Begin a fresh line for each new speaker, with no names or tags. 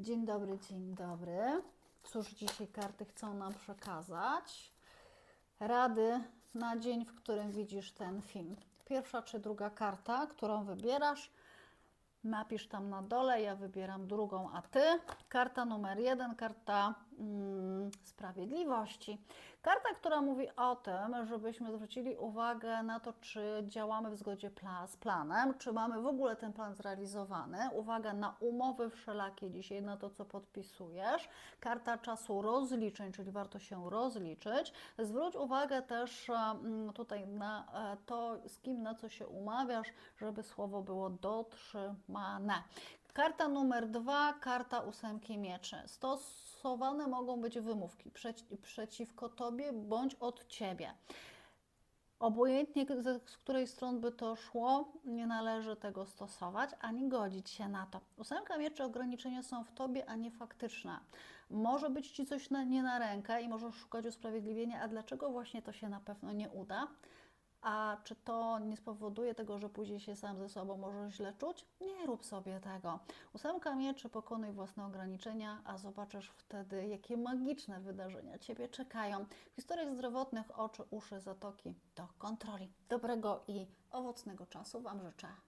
Dzień dobry, dzień dobry. Cóż dzisiaj karty chcą nam przekazać? Rady na dzień, w którym widzisz ten film. Pierwsza czy druga karta, którą wybierasz, napisz tam na dole. Ja wybieram drugą, a ty. Karta numer jeden, karta sprawiedliwości. Karta, która mówi o tym, żebyśmy zwrócili uwagę na to, czy działamy w zgodzie z planem, czy mamy w ogóle ten plan zrealizowany. Uwaga na umowy wszelakie dzisiaj, na to, co podpisujesz. Karta czasu rozliczeń, czyli warto się rozliczyć. Zwróć uwagę też mm, tutaj na e, to, z kim na co się umawiasz, żeby słowo było dotrzymane. Karta numer dwa, karta ósemki mieczy. Stosowane mogą być wymówki przeci- przeciwko tobie bądź od ciebie. Obojętnie z, której strony by to szło, nie należy tego stosować ani godzić się na to. Ósemka mieczy ograniczenia są w tobie, a nie faktyczne. Może być ci coś na, nie na rękę i możesz szukać usprawiedliwienia, a dlaczego właśnie to się na pewno nie uda? A czy to nie spowoduje tego, że później się sam ze sobą możesz źle czuć? Nie rób sobie tego. Ósemka mieczy, pokonuj własne ograniczenia, a zobaczysz wtedy, jakie magiczne wydarzenia Ciebie czekają. W historiach zdrowotnych oczy, uszy, zatoki do kontroli. Dobrego i owocnego czasu Wam życzę.